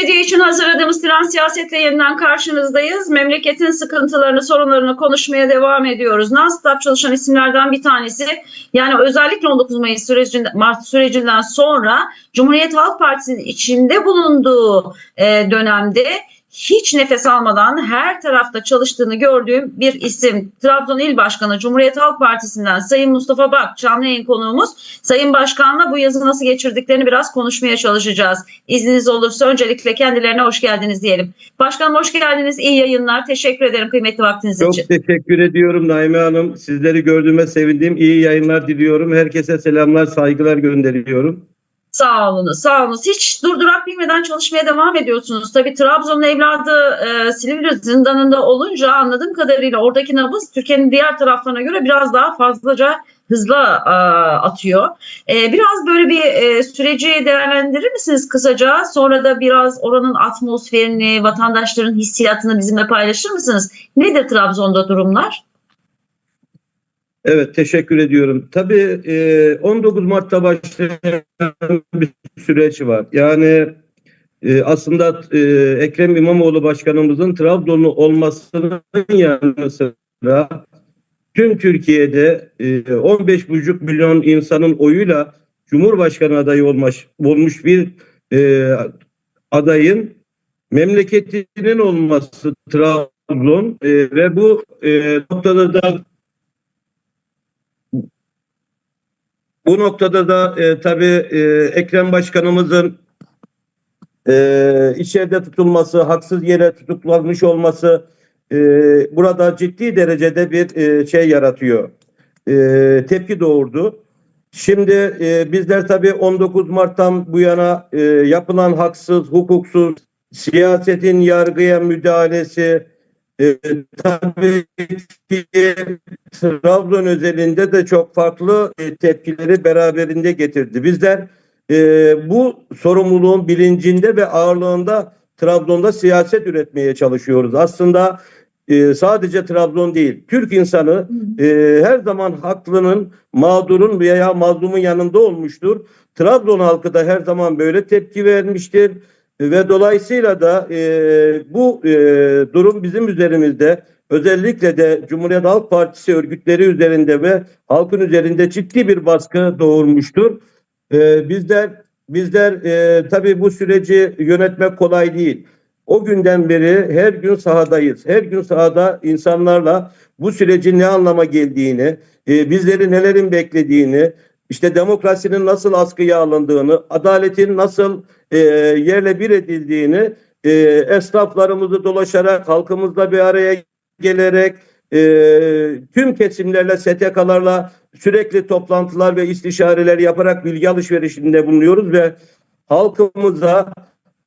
Medya için hazırladığımız Trans Siyaset'le yeniden karşınızdayız. Memleketin sıkıntılarını, sorunlarını konuşmaya devam ediyoruz. Non-stop çalışan isimlerden bir tanesi. Yani özellikle 19 Mayıs sürecinde, Mart sürecinden sonra Cumhuriyet Halk Partisi'nin içinde bulunduğu e, dönemde hiç nefes almadan her tarafta çalıştığını gördüğüm bir isim. Trabzon İl Başkanı Cumhuriyet Halk Partisi'nden Sayın Mustafa Bak canlı yayın konuğumuz. Sayın Başkan'la bu yazı nasıl geçirdiklerini biraz konuşmaya çalışacağız. İzniniz olursa öncelikle kendilerine hoş geldiniz diyelim. Başkanım hoş geldiniz. İyi yayınlar. Teşekkür ederim kıymetli vaktiniz Çok için. teşekkür ediyorum Naime Hanım. Sizleri gördüğüme sevindim. İyi yayınlar diliyorum. Herkese selamlar, saygılar gönderiyorum. Sağ olunuz, sağ olunuz. Hiç durdurak bilmeden çalışmaya devam ediyorsunuz. Tabii Trabzon'un evladı e, Silivri zindanında olunca anladığım kadarıyla oradaki nabız Türkiye'nin diğer taraflarına göre biraz daha fazlaca hızlı e, atıyor. E, biraz böyle bir e, süreci değerlendirir misiniz kısaca? Sonra da biraz oranın atmosferini, vatandaşların hissiyatını bizimle paylaşır mısınız? Nedir Trabzon'da durumlar? Evet, teşekkür ediyorum. Tabii e, 19 Mart'ta başlayan bir süreç var. Yani e, aslında e, Ekrem İmamoğlu Başkanımızın Trabzonlu olmasının yanı sıra tüm Türkiye'de e, 15,5 milyon insanın oyuyla Cumhurbaşkanı adayı olmuş, olmuş bir e, adayın memleketinin olması Trabzon e, ve bu e, noktada da bu noktada da e, tabii e, Ekrem Başkanımızın e, içeride tutulması, haksız yere tutuklanmış olması e, burada ciddi derecede bir e, şey yaratıyor. E, tepki doğurdu. Şimdi e, bizler tabii 19 Mart'tan bu yana e, yapılan haksız, hukuksuz, siyasetin yargıya müdahalesi, e, tabii ki Trabzon özelinde de çok farklı e, tepkileri beraberinde getirdi. Bizler e, bu sorumluluğun bilincinde ve ağırlığında Trabzon'da siyaset üretmeye çalışıyoruz. Aslında e, sadece Trabzon değil, Türk insanı e, her zaman haklının, mağdurun veya mazlumun yanında olmuştur. Trabzon halkı da her zaman böyle tepki vermiştir ve dolayısıyla da e, bu e, durum bizim üzerimizde özellikle de Cumhuriyet Halk Partisi örgütleri üzerinde ve halkın üzerinde ciddi bir baskı doğurmuştur. E, bizler bizler e, tabii bu süreci yönetmek kolay değil. O günden beri her gün sahadayız. Her gün sahada insanlarla bu sürecin ne anlama geldiğini, e, bizleri nelerin beklediğini, işte demokrasinin nasıl askıya alındığını, adaletin nasıl e, yerle bir edildiğini e, esnaflarımızı dolaşarak, halkımızla bir araya gelerek, e, tüm kesimlerle, STK'larla sürekli toplantılar ve istişareler yaparak bilgi alışverişinde bulunuyoruz ve halkımıza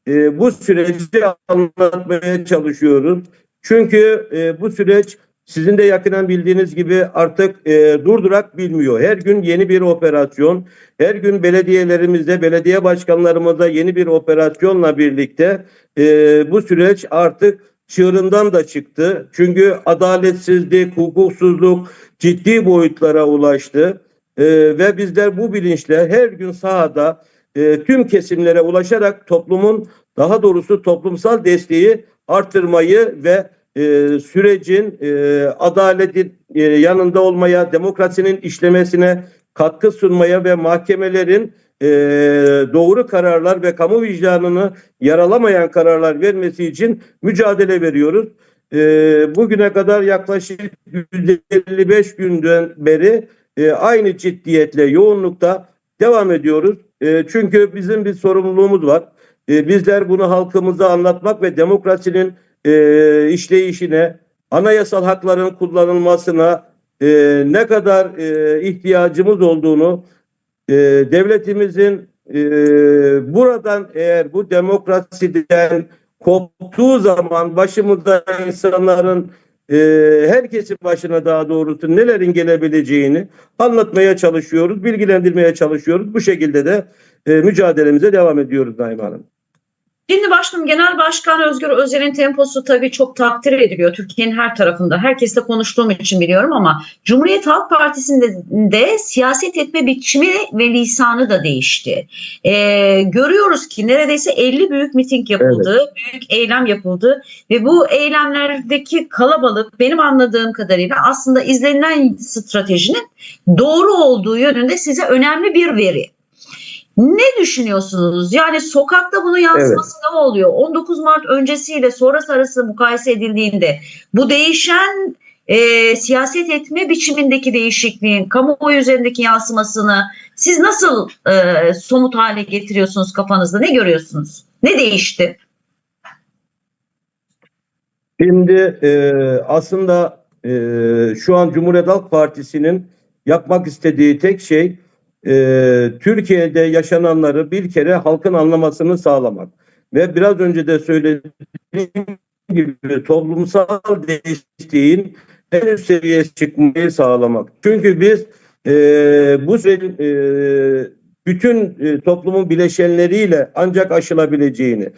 e, bu süreci anlatmaya çalışıyoruz. Çünkü e, bu süreç sizin de yakından bildiğiniz gibi artık e, durdurak bilmiyor. Her gün yeni bir operasyon, her gün belediyelerimizde, belediye başkanlarımızda yeni bir operasyonla birlikte e, bu süreç artık çığırından da çıktı. Çünkü adaletsizlik, hukuksuzluk ciddi boyutlara ulaştı. E, ve bizler bu bilinçle her gün sahada e, tüm kesimlere ulaşarak toplumun daha doğrusu toplumsal desteği arttırmayı ve e, sürecin e, adaletin e, yanında olmaya, demokrasinin işlemesine katkı sunmaya ve mahkemelerin e, doğru kararlar ve kamu vicdanını yaralamayan kararlar vermesi için mücadele veriyoruz. E, bugüne kadar yaklaşık 155 günden beri e, aynı ciddiyetle, yoğunlukta devam ediyoruz. E, çünkü bizim bir sorumluluğumuz var. E, bizler bunu halkımıza anlatmak ve demokrasinin e, işleyişine, anayasal hakların kullanılmasına e, ne kadar e, ihtiyacımız olduğunu, e, devletimizin e, buradan eğer bu demokrasiden koptuğu zaman başımızda insanların e, herkesin başına daha doğrusu nelerin gelebileceğini anlatmaya çalışıyoruz, bilgilendirmeye çalışıyoruz. Bu şekilde de e, mücadelemize devam ediyoruz Naim Hanım. Şimdi başkanım Genel Başkan Özgür Özel'in temposu tabii çok takdir ediliyor. Türkiye'nin her tarafında. Herkesle konuştuğum için biliyorum ama Cumhuriyet Halk Partisi'nde de siyaset etme biçimi ve lisanı da değişti. Ee, görüyoruz ki neredeyse 50 büyük miting yapıldı, büyük eylem yapıldı ve bu eylemlerdeki kalabalık benim anladığım kadarıyla aslında izlenilen stratejinin doğru olduğu yönünde size önemli bir veri. Ne düşünüyorsunuz? Yani sokakta bunun yansıması ne oluyor? 19 Mart öncesiyle sonrası arasında mukayese edildiğinde bu değişen e, siyaset etme biçimindeki değişikliğin kamuoyu üzerindeki yansımasını siz nasıl e, somut hale getiriyorsunuz kafanızda? Ne görüyorsunuz? Ne değişti? Şimdi e, aslında e, şu an Cumhuriyet Halk Partisi'nin yapmak istediği tek şey e, Türkiye'de yaşananları bir kere halkın anlamasını sağlamak. Ve biraz önce de söylediğim gibi toplumsal desteğin en üst seviyeye çıkmayı sağlamak. Çünkü biz e, bu e, bütün e, toplumun bileşenleriyle ancak aşılabileceğini,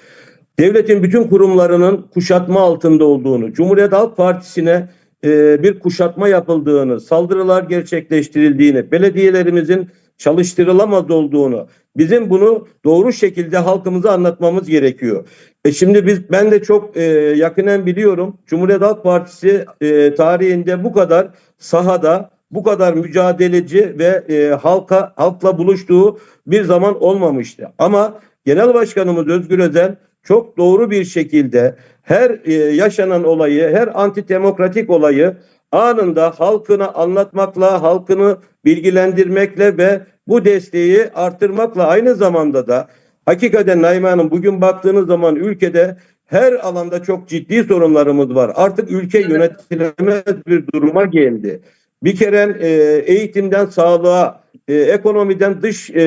devletin bütün kurumlarının kuşatma altında olduğunu, Cumhuriyet Halk Partisi'ne e, bir kuşatma yapıldığını, saldırılar gerçekleştirildiğini, belediyelerimizin çalıştırılamaz olduğunu, bizim bunu doğru şekilde halkımıza anlatmamız gerekiyor. E şimdi biz ben de çok e, yakinen biliyorum. Cumhuriyet Halk Partisi e, tarihinde bu kadar sahada, bu kadar mücadeleci ve e, halka halkla buluştuğu bir zaman olmamıştı. Ama Genel Başkanımız Özgür Özel çok doğru bir şekilde her e, yaşanan olayı, her antidemokratik olayı anında halkına anlatmakla, halkını bilgilendirmekle ve bu desteği artırmakla aynı zamanda da hakikaten Naime Hanım bugün baktığınız zaman ülkede her alanda çok ciddi sorunlarımız var. Artık ülke yönetilemez bir duruma geldi. Bir kere e, eğitimden sağlığa, e, ekonomiden dış e,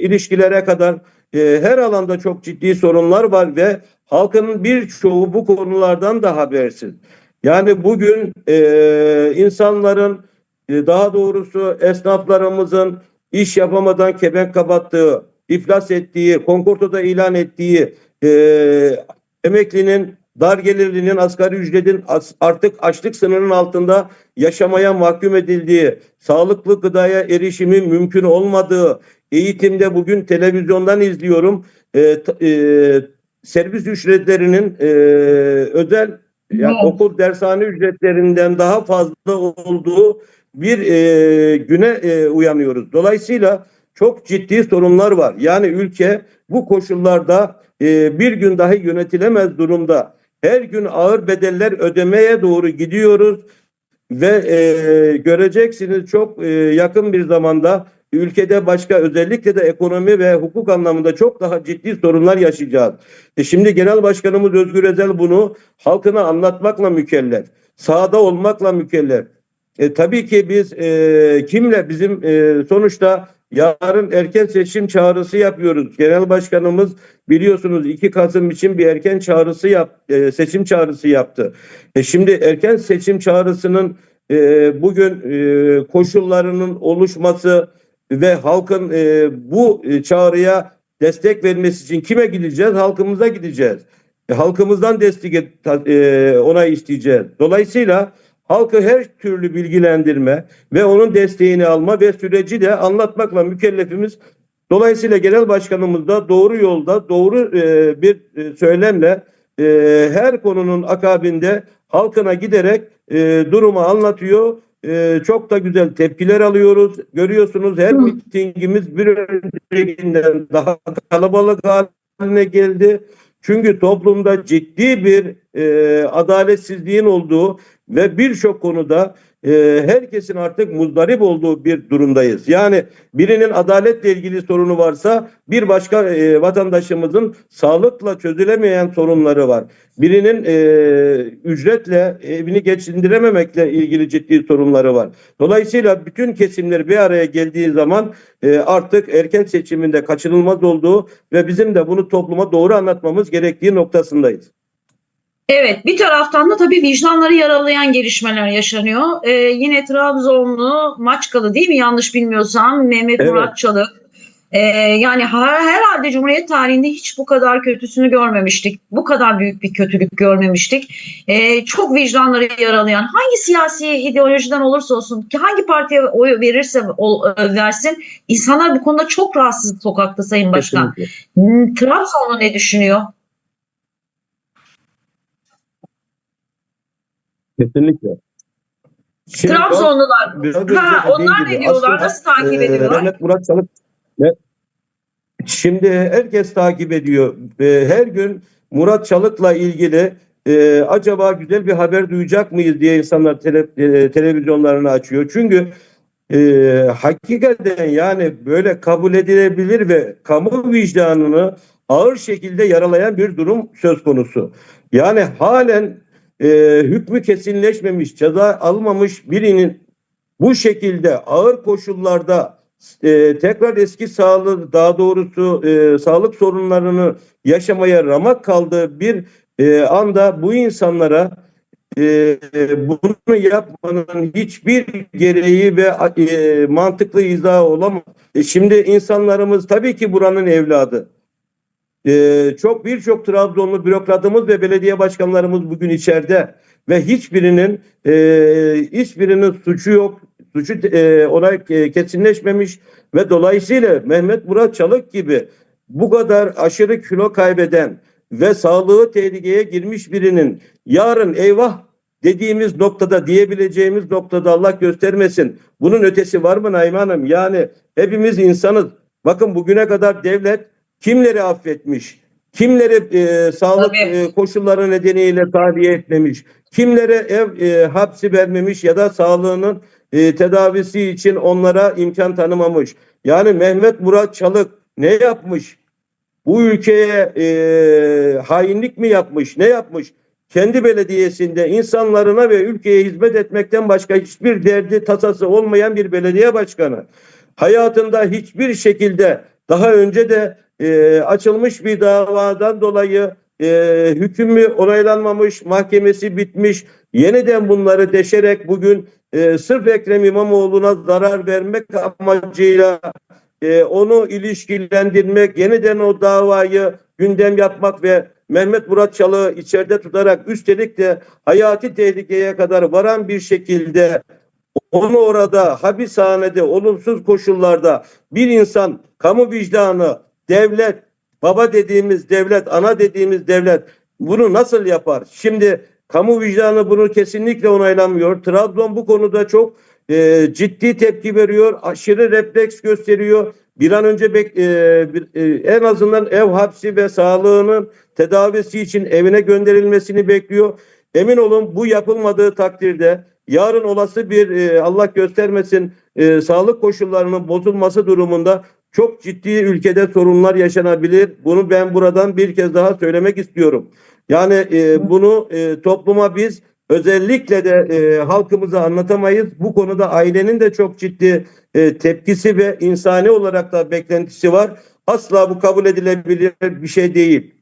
ilişkilere kadar e, her alanda çok ciddi sorunlar var ve halkın birçoğu bu konulardan da habersiz. Yani bugün e, insanların daha doğrusu esnaflarımızın iş yapamadan kepenk kapattığı, iflas ettiği, konkortoda ilan ettiği, e, emeklinin, dar gelirlinin, asgari ücretin artık açlık sınırının altında yaşamaya mahkum edildiği, sağlıklı gıdaya erişimin mümkün olmadığı, eğitimde bugün televizyondan izliyorum, e, e, servis ücretlerinin e, özel yani Evet. okul dershane ücretlerinden daha fazla olduğu bir e, güne e, uyanıyoruz. Dolayısıyla çok ciddi sorunlar var. Yani ülke bu koşullarda e, bir gün dahi yönetilemez durumda. Her gün ağır bedeller ödemeye doğru gidiyoruz ve e, göreceksiniz çok e, yakın bir zamanda ülkede başka özellikle de ekonomi ve hukuk anlamında çok daha ciddi sorunlar yaşayacağız. E şimdi Genel Başkanımız Özgür Özel bunu halkına anlatmakla mükellef, sahada olmakla mükellef. E, tabii ki biz e, kimle bizim e, sonuçta yarın erken seçim çağrısı yapıyoruz. Genel Başkanımız biliyorsunuz 2 Kasım için bir erken çağrısı yap, e, seçim çağrısı yaptı. E, şimdi erken seçim çağrısının e, bugün e, koşullarının oluşması ve halkın e, bu çağrıya destek vermesi için kime gideceğiz? Halkımıza gideceğiz. E, halkımızdan destek e, ona isteyeceğiz. Dolayısıyla halkı her türlü bilgilendirme ve onun desteğini alma ve süreci de anlatmakla mükellefimiz. Dolayısıyla genel başkanımız da doğru yolda, doğru e, bir e, söylemle e, her konunun akabinde halkına giderek e, durumu anlatıyor. E, çok da güzel tepkiler alıyoruz. Görüyorsunuz her mitingimiz bir öncekinden daha kalabalık haline geldi. Çünkü toplumda ciddi bir e, adaletsizliğin olduğu ve birçok konuda e, herkesin artık muzdarip olduğu bir durumdayız. Yani birinin adaletle ilgili sorunu varsa bir başka e, vatandaşımızın sağlıkla çözülemeyen sorunları var. Birinin e, ücretle evini geçindirememekle ilgili ciddi sorunları var. Dolayısıyla bütün kesimler bir araya geldiği zaman e, artık erken seçiminde kaçınılmaz olduğu ve bizim de bunu topluma doğru anlatmamız gerektiği noktasındayız. Evet bir taraftan da tabii vicdanları yaralayan gelişmeler yaşanıyor. Ee, yine Trabzonlu Maçkalı değil mi yanlış bilmiyorsam Mehmet Evet. Murat Çalık Ee, yani her, herhalde Cumhuriyet tarihinde hiç bu kadar kötüsünü görmemiştik. Bu kadar büyük bir kötülük görmemiştik. Ee, çok vicdanları yaralayan hangi siyasi ideolojiden olursa olsun ki hangi partiye oy verirse ol- e, versin insanlar bu konuda çok rahatsız sokakta Sayın Başkan. Kesinlikle. Trabzonlu ne düşünüyor? Kesinlikle. Şimdi Trabzonlular Ha, dediğim onlar gibi ne diyorlar? aslında, Nasıl takip ediyorlar? Mehmet Murat Çalık ne? Şimdi herkes takip ediyor. Her gün Murat Çalık'la ilgili e, acaba güzel bir haber duyacak mıyız diye insanlar tele- e, televizyonlarını açıyor. Çünkü e, hakikaten yani böyle kabul edilebilir ve kamu vicdanını ağır şekilde yaralayan bir durum söz konusu. Yani halen e, hükmü kesinleşmemiş, ceza almamış birinin bu şekilde ağır koşullarda e, tekrar eski sağlık daha doğrusu e, sağlık sorunlarını yaşamaya ramak kaldığı bir e, anda bu insanlara e, e, bunu yapmanın hiçbir gereği ve e, mantıklı izahı olamaz. E, şimdi insanlarımız tabii ki buranın evladı. E, çok birçok Trabzonlu bürokratımız ve belediye başkanlarımız bugün içeride ve hiçbirinin e, hiçbirinin suçu yok. Suçu e, ona e, kesinleşmemiş ve dolayısıyla Mehmet Murat Çalık gibi bu kadar aşırı kilo kaybeden ve sağlığı tehlikeye girmiş birinin yarın eyvah dediğimiz noktada diyebileceğimiz noktada Allah göstermesin. Bunun ötesi var mı Naime Hanım? Yani hepimiz insanız. Bakın bugüne kadar devlet kimleri affetmiş? Kimleri e, sağlık e, koşulları nedeniyle tahliye etmemiş? Kimlere ev e, hapsi vermemiş ya da sağlığının e, tedavisi için onlara imkan tanımamış? Yani Mehmet Murat Çalık ne yapmış? Bu ülkeye e, hainlik mi yapmış? Ne yapmış? Kendi belediyesinde insanlarına ve ülkeye hizmet etmekten başka hiçbir derdi tasası olmayan bir belediye başkanı. Hayatında hiçbir şekilde daha önce de e, açılmış bir davadan dolayı e, hükmü onaylanmamış, mahkemesi bitmiş. Yeniden bunları deşerek bugün e, sırf Ekrem İmamoğlu'na zarar vermek amacıyla e, onu ilişkilendirmek, yeniden o davayı gündem yapmak ve Mehmet Murat Çalık'ı içeride tutarak üstelik de hayati tehlikeye kadar varan bir şekilde onu orada hapishanede olumsuz koşullarda bir insan kamu vicdanı, devlet, baba dediğimiz devlet, ana dediğimiz devlet bunu nasıl yapar? Şimdi kamu vicdanı bunu kesinlikle onaylamıyor. Trabzon bu konuda çok e, ciddi tepki veriyor, aşırı refleks gösteriyor. Bir an önce bek- e, bir- e, en azından ev hapsi ve sağlığının tedavisi için evine gönderilmesini bekliyor. Emin olun bu yapılmadığı takdirde yarın olası bir e, Allah göstermesin e, sağlık koşullarının bozulması durumunda çok ciddi ülkede sorunlar yaşanabilir. Bunu ben buradan bir kez daha söylemek istiyorum. Yani e, bunu e, topluma biz özellikle de e, halkımıza anlatamayız. Bu konuda ailenin de çok ciddi e, tepkisi ve insani olarak da beklentisi var. Asla bu kabul edilebilir bir şey değil.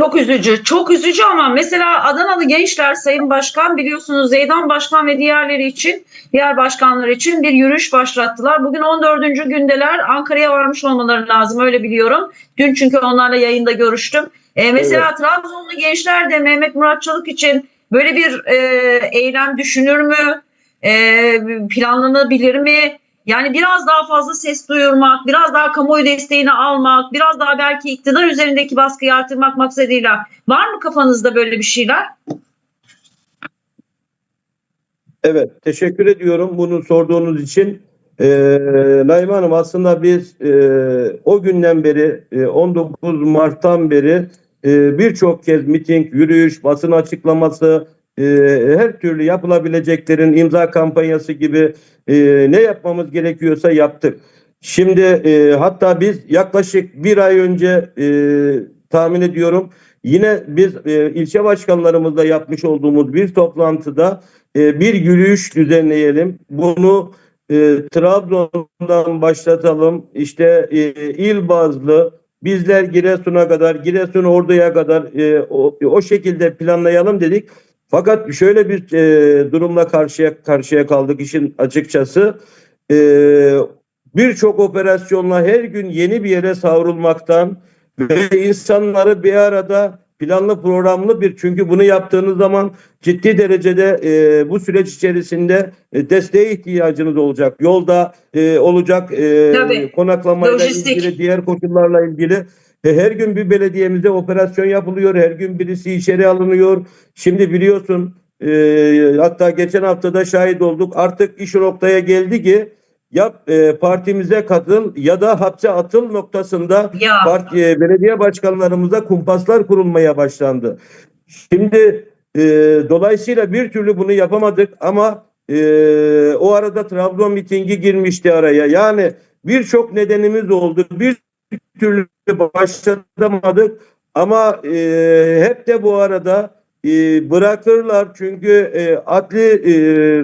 Çok üzücü, çok üzücü ama mesela Adanalı gençler Sayın Başkan biliyorsunuz Zeydan Başkan ve diğerleri için, diğer başkanlar için bir yürüyüş başlattılar. Bugün 14. gündeler Ankara'ya varmış olmaları lazım öyle biliyorum. Dün çünkü onlarla yayında görüştüm. E, mesela Trabzonlu gençler de Mehmet Murat Çalık için böyle bir e, eylem düşünür mü? E, planlanabilir mi? Yani biraz daha fazla ses duyurmak, biraz daha kamuoyu desteğini almak, biraz daha belki iktidar üzerindeki baskıyı artırmak maksadıyla var mı kafanızda böyle bir şeyler? Evet, teşekkür ediyorum bunu sorduğunuz için. Ee, Naime Hanım aslında biz e, o günden beri, e, 19 Mart'tan beri e, birçok kez miting, yürüyüş, basın açıklaması, e, her türlü yapılabileceklerin imza kampanyası gibi e, ne yapmamız gerekiyorsa yaptık. Şimdi e, hatta biz yaklaşık bir ay önce e, tahmin ediyorum yine biz e, ilçe başkanlarımızla yapmış olduğumuz bir toplantıda e, bir yürüyüş düzenleyelim. Bunu e, Trabzon'dan başlatalım. İşte e, il bazlı bizler Giresun'a kadar, Giresun Ordu'ya kadar e, o, o şekilde planlayalım dedik. Fakat şöyle bir e, durumla karşıya karşıya kaldık işin açıkçası. E, birçok operasyonla her gün yeni bir yere savrulmaktan ve insanları bir arada planlı programlı bir çünkü bunu yaptığınız zaman ciddi derecede e, bu süreç içerisinde e, desteğe ihtiyacınız olacak. Yolda e, olacak e, Tabii. konaklamayla Lojistik. ilgili diğer koşullarla ilgili e, her gün bir belediyemizde operasyon yapılıyor. Her gün birisi içeri alınıyor. Şimdi biliyorsun e, hatta geçen haftada şahit olduk. Artık iş noktaya geldi ki ya e, partimize katıl ya da hapse atıl noktasında Ya parti, e, belediye başkanlarımıza kumpaslar kurulmaya başlandı. Şimdi e, dolayısıyla bir türlü bunu yapamadık ama e, o arada Trabzon mitingi girmişti araya. Yani birçok nedenimiz oldu. Bir türlü başlatamadık ama e, hep de bu arada e, bırakırlar çünkü e, adli e,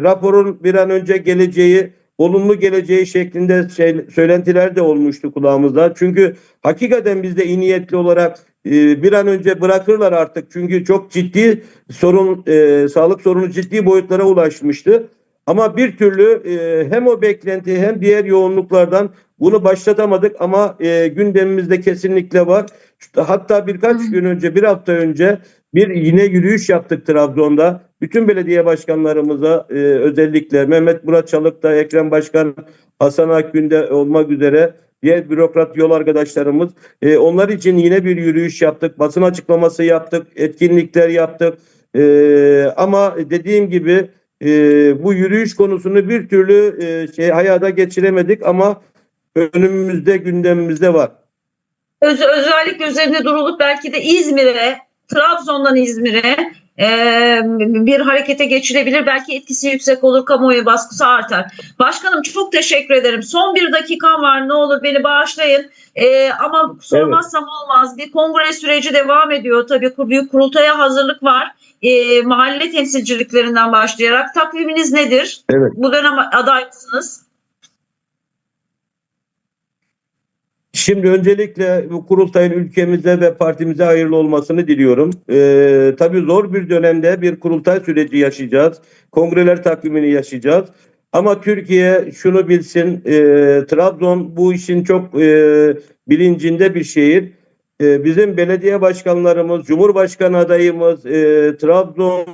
raporun bir an önce geleceği olumlu geleceği şeklinde şey, söylentiler de olmuştu kulağımızda. Çünkü hakikaten biz de iyi niyetli olarak e, bir an önce bırakırlar artık. Çünkü çok ciddi sorun, e, sağlık sorunu ciddi boyutlara ulaşmıştı. Ama bir türlü e, hem o beklenti hem diğer yoğunluklardan bunu başlatamadık ama e, gündemimizde kesinlikle var. Hatta birkaç gün önce, bir hafta önce bir yine yürüyüş yaptık Trabzon'da. Bütün belediye başkanlarımıza e, özellikle Mehmet Murat Çalık'ta, Ekrem Başkan, Hasan Akgün'de olmak üzere diğer bürokrat yol arkadaşlarımız e, onlar için yine bir yürüyüş yaptık. Basın açıklaması yaptık, etkinlikler yaptık. E, ama dediğim gibi e, bu yürüyüş konusunu bir türlü e, şey hayata geçiremedik ama önümüzde gündemimizde var. öz, özellikle üzerinde durulup belki de İzmir'e, Trabzon'dan İzmir'e e, bir harekete geçilebilir. Belki etkisi yüksek olur, kamuoyu baskısı artar. Başkanım çok teşekkür ederim. Son bir dakikam var. Ne olur beni bağışlayın. E, ama sormazsam olmaz. Bir kongre süreci devam ediyor. Tabii büyük kurultaya hazırlık var. E, mahalle temsilciliklerinden başlayarak takviminiz nedir? Evet. Bu dönem aday mısınız? Şimdi öncelikle bu kurultayın ülkemize ve partimize hayırlı olmasını diliyorum. Ee, tabii zor bir dönemde bir kurultay süreci yaşayacağız. Kongreler takvimini yaşayacağız. Ama Türkiye şunu bilsin, e, Trabzon bu işin çok e, bilincinde bir şehir. E, bizim belediye başkanlarımız, Cumhurbaşkanı adayımız, e, Trabzon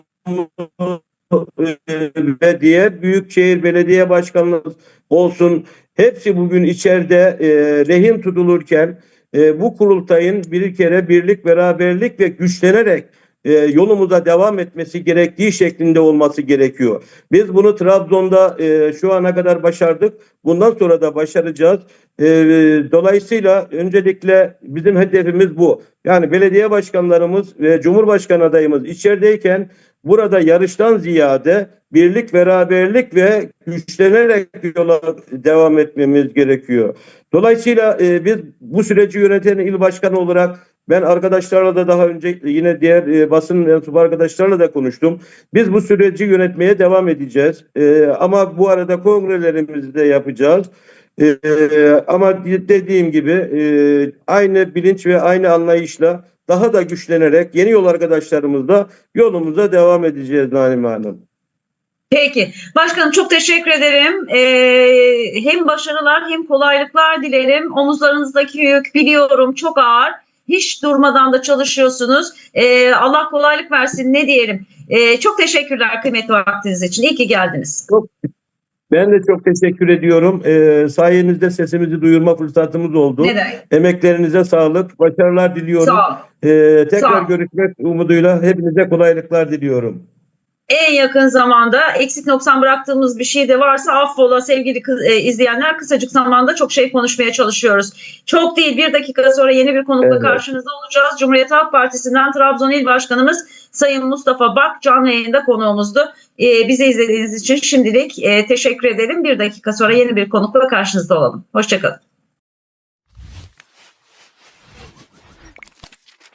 ve diğer büyükşehir belediye başkanlarımız olsun hepsi bugün içeride e, rehin tutulurken e, bu kurultayın bir kere birlik, beraberlik ve güçlenerek e, yolumuza devam etmesi gerektiği şeklinde olması gerekiyor. Biz bunu Trabzon'da e, şu ana kadar başardık. Bundan sonra da başaracağız. E, dolayısıyla öncelikle bizim hedefimiz bu. Yani belediye başkanlarımız ve Cumhurbaşkanı adayımız içerideyken burada yarıştan ziyade birlik, beraberlik ve güçlenerek yola devam etmemiz gerekiyor. Dolayısıyla e, biz bu süreci yöneten il başkanı olarak ben arkadaşlarla da daha önce yine diğer e, basın mensubu arkadaşlarla da konuştum. Biz bu süreci yönetmeye devam edeceğiz. E, ama bu arada kongrelerimizi de yapacağız. E, ama dediğim gibi e, aynı bilinç ve aynı anlayışla daha da güçlenerek yeni yol arkadaşlarımızla yolumuza devam edeceğiz Naime Hanım. Peki. Başkanım çok teşekkür ederim. Ee, hem başarılar hem kolaylıklar dilerim. Omuzlarınızdaki yük biliyorum çok ağır. Hiç durmadan da çalışıyorsunuz. Ee, Allah kolaylık versin ne diyelim. Ee, çok teşekkürler kıymetli vaktiniz için. İyi ki geldiniz. Ben de çok teşekkür ediyorum. E, sayenizde sesimizi duyurma fırsatımız oldu. Ne demek? Emeklerinize sağlık, başarılar diliyorum. Sağ ol. Ee, tekrar görüşmek umuduyla hepinize kolaylıklar diliyorum. En yakın zamanda eksik noksan bıraktığımız bir şey de varsa affola sevgili kız- e, izleyenler kısacık zamanda çok şey konuşmaya çalışıyoruz. Çok değil bir dakika sonra yeni bir konukla Evet. karşınızda olacağız. Cumhuriyet Halk Partisi'nden Trabzon İl Başkanımız Sayın Mustafa Bak canlı yayında konuğumuzdu. E, bizi izlediğiniz için şimdilik e, teşekkür edelim. Bir dakika sonra yeni bir konukla karşınızda olalım. Hoşçakalın.